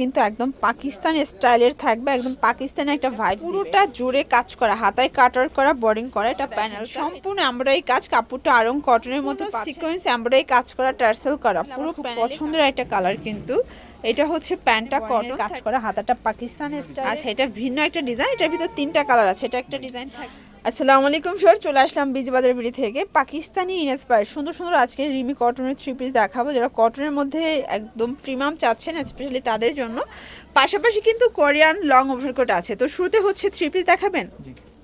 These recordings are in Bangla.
কিন্তু একদম পাকিস্তান স্টাইলের থাকবে একদম পাকিস্তানের একটা ভাইব পুরোটা জুড়ে কাজ করা হাতায় কাটার করা বোর্ডিং করা এটা প্যানেল সম্পূর্ণ এমব্রয়ডারি কাজ কাপড়টা আরং কটনের মতো সিকোয়েন্স এমব্রয়ডারি কাজ করা টার্সেল করা পুরো পছন্দের একটা কালার কিন্তু। এটা হচ্ছে প্যান্টটা কটন কাজ করা হাতাটা পাকিস্তান স্টাইল আচ্ছা এটা ভিন্ন একটা ডিজাইন এটার ভিতর তিনটা কালার আছে এটা একটা ডিজাইন থাকে। আসসালামু আলাইকুম স্যার চলে আসলাম বীজবাজার বিড়ি থেকে। পাকিস্তানি ইনস্পায়ার সুন্দর সুন্দর আজকে রিমি কটনের থ্রি পিস দেখাবো যারা কটনের মধ্যে একদম প্রিমিয়াম চাচ্ছেন স্পেশালি তাদের জন্য। পাশাপাশি কিন্তু কোরিয়ান লং ওভারকোট আছে। তো শুরুতে হচ্ছে থ্রি পিস দেখাবেন?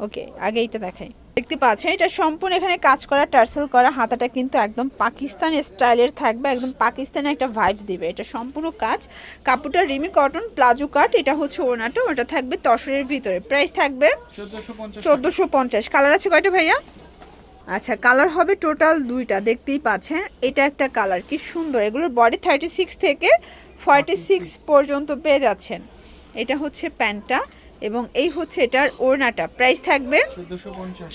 ওকে আগে এইটা দেখাই। দেখতে পাচ্ছেন এটা সম্পূর্ণ এখানে কাজ করা টার্সেল করা হাতাটা কিন্তু একদম পাকিস্তান স্টাইলের থাকবে একদম পাকিস্তানের একটা ভাইবস দিবে। এটা সম্পূর্ণ কাজ কাপড়টা রিমি কটন প্লাজো কাট এটা হচ্ছে ওনাটা ওটা থাকবে তসরের ভিতরে। প্রাইস থাকবে চোদ্দোশো পঞ্চাশ কালার আছে কয়টা ভাইয়া? আচ্ছা কালার হবে টোটাল দুইটা দেখতেই পাচ্ছেন এটা একটা কালার কি সুন্দর। এগুলোর বডি থার্টি সিক্স থেকে ফর্টি সিক্স পর্যন্ত পেয়ে যাচ্ছেন। এটা হচ্ছে প্যান্টটা এবং এই হচ্ছে এটার ওড়নাটা। প্রাইস থাকবে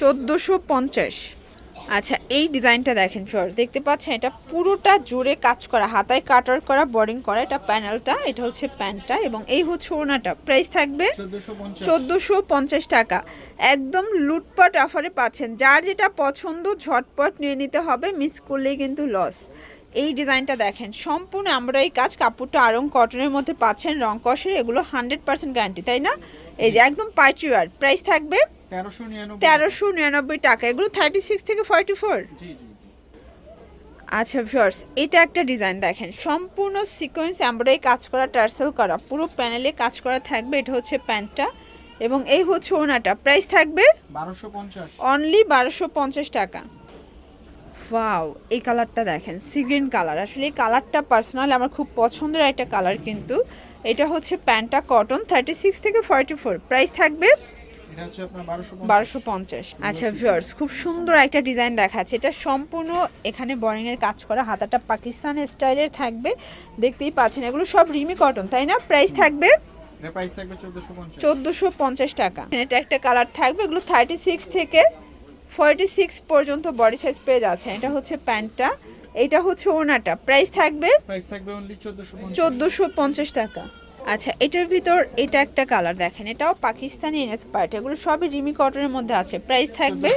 চোদ্দোশো পঞ্চাশ। আচ্ছা এই ডিজাইনটা দেখেন ফর দেখতে পাচ্ছেন এটা পুরোটা জুড়ে কাজ করা হাতায় কাটার করা বোর্ডিং করা এটা প্যানেলটা এটা হচ্ছে প্যান্টটা এবং এই হচ্ছে ওড়নাটা। প্রাইস থাকবে চোদ্দোশো পঞ্চাশ। টাকা। একদম লুটপাট অফারে পাচ্ছেন। যার যেটা পছন্দ ঝটপট নিয়ে নিতে হবে মিস করলেই কিন্তু লস এই ডিজাইনটা দেখেন সম্পূর্ণ আমরা এই কাজ কাপড়টা আরং কটনের মধ্যে পাচ্ছেন রং কষের এগুলো হান্ড্রেড পার্সেন্ট গ্যারান্টি তাই না? এই যে একদম পার্টি ওয়ার প্রাইস থাকবে তেরোশো নিরানব্বই টাকা। এগুলো থার্টি সিক্স থেকে ফর্টি ফোর আচ্ছা ভিউয়ার্স এটা একটা ডিজাইন দেখেন সম্পূর্ণ সিকোয়েন্স এমব্রয়ডারি কাজ করা টার্সেল করা পুরো প্যানেলে কাজ করা থাকবে এটা হচ্ছে প্যান্টটা এবং এই হচ্ছে ওনাটা প্রাইস থাকবে বারোশো পঞ্চাশ। অনলি বারোশো পঞ্চাশ টাকা। ওয়াও এই কালারটা দেখেন সিগ্রিন কালার আসলে এই কালারটা পার্সোনাল আমার খুব পছন্দের একটা কালার কিন্তু। এটা হচ্ছে প্যান্টটা কটন থার্টি সিক্স থেকে ফর্টি ফোর প্রাইস থাকবে বারোশো পঞ্চাশ। আচ্ছা ভিউয়ার্স খুব সুন্দর একটা ডিজাইন দেখাচ্ছে। এটা সম্পূর্ণ এখানে বোরিং এর কাজ করা। হাতাটা পাকিস্তান স্টাইলের থাকবে। দেখতেই পাচ্ছেন এগুলো সব রিমি কটন তাই না? প্রাইস থাকবে চোদ্দোশো পঞ্চাশ। টাকা। এটা একটা কালার থাকবে এগুলো থার্টি সিক্স থেকে ফর্টি সিক্স পর্যন্ত বডি সাইজ পেয়ে যাচ্ছে। এটা হচ্ছে প্যান্টটা। এটা হচ্ছে ওনাটা। প্রাইস থাকবে চোদ্দোশো পঞ্চাশ। টাকা। আচ্ছা এটার ভিতর এটা একটা কালার দেখেন। এটাও পাকিস্তানি ইনস্পায়ার্ড এগুলো সবই রিমি কটনের মধ্যে আছে। প্রাইস থাকবে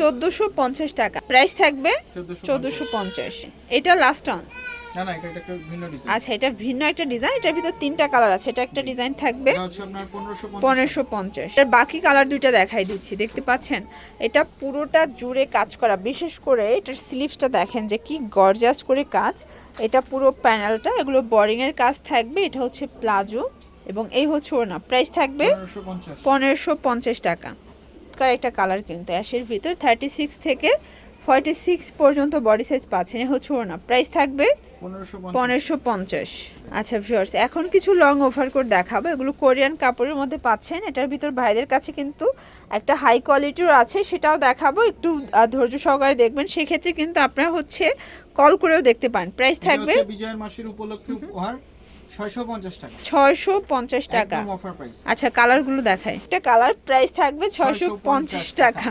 চোদ্দোশো পঞ্চাশ। টাকা। প্রাইস থাকবে চোদ্দোশো পঞ্চাশ। এটা লাস্ট অন আচ্ছা এটা ভিন্ন একটা ডিজাইন এটার ভিতর তিনটা কালার আছে এটা একটা ডিজাইন থাকবে। পনেরোশো পঞ্চাশ। এর বাকি কালার দুইটা দেখাই দিচ্ছি দেখতে পাচ্ছেন? এটা পুরোটা জুড়ে কাজ করা বিশেষ করে এটার স্লিভসটা দেখেন যে কি গর্জাস করে কাজ। এটা পুরো প্যানেলটা এগুলো বোরিং এর কাজ থাকবে এটা হচ্ছে প্লাজো এবং এই হচ্ছে ওনা প্রাইস থাকবে পনেরোশো পঞ্চাশ। টাকা। একটা কালার কিন্তু অ্যাশের ভিতর থার্টি সিক্স থেকে ফর্টি সিক্স পর্যন্ত বডি সাইজ পাচ্ছেন এ হচ্ছে না। প্রাইস থাকবে পনেরোশো পঞ্চাশ। আচ্ছা ভিউয়ার্স এখন কিছু লং ওভার কোট দেখাবো। এগুলো কোরিয়ান কাপড়ের মধ্যে পাচ্ছেন এটার ভিতর ভাইদের কাছে কিন্তু একটা হাই কোয়ালিটির আছে সেটাও দেখাবো। একটু ধৈর্য সহকারে দেখবেন সেক্ষেত্রে কিন্তু আপনারা হচ্ছে কল করেও দেখতে পান প্রাইস থাকবে বিজয়ের মাসের উপলক্ষে উপহার 650 টাকা। আচ্ছা কালারগুলো দেখাই। এটা কালার প্রাইস থাকবে ছয়শো পঞ্চাশ টাকা।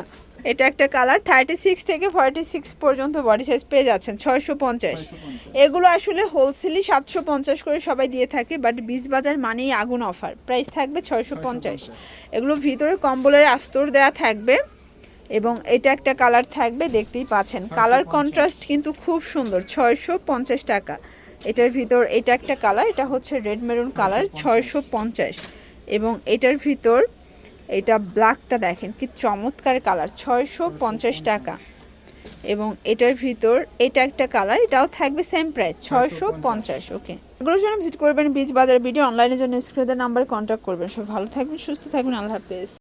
এটা একটা কালার থার্টি সিক্স থেকে ফর্টি সিক্স পর্যন্ত বডি সাইজ পেয়ে যাচ্ছেন ছয়শো পঞ্চাশ। এগুলো আসলে হোলসেলই সাতশো পঞ্চাশ করে সবাই দিয়ে থাকে বাট বীজ বাজার মানেই আগুন অফার প্রাইস থাকবে ছয়শো পঞ্চাশ। এগুলো ভিতরে কম্বলের আস্তর দেওয়া থাকবে এবং এটা একটা কালার থাকবে দেখতেই পাচ্ছেন। কালার কন্ট্রাস্ট কিন্তু খুব সুন্দর ছয়শো পঞ্চাশ টাকা। এটার ভিতর এটা একটা কালার এটা হচ্ছে রেড মেরুন কালার ছয়শো পঞ্চাশ। এবং এটার ভিতর এটা ব্ল্যাকটা দেখেন, কি চমৎকার কালার ছয়শো পঞ্চাশ টাকা। এবং এটার ভিতর এটা একটা কালার এটাও থাকবে সেম প্রাইস ছয়শো পঞ্চাশ ওকে এগুলোর জন্য ভিজিট করবেন বীজ বাজার ভিডিও অনলাইনের জন্য স্ক্রিনের নাম্বার কন্ট্যাক্ট করবেন। সব ভালো থাকবেন, সুস্থ থাকবেন, আল্লাহ হাফেজ।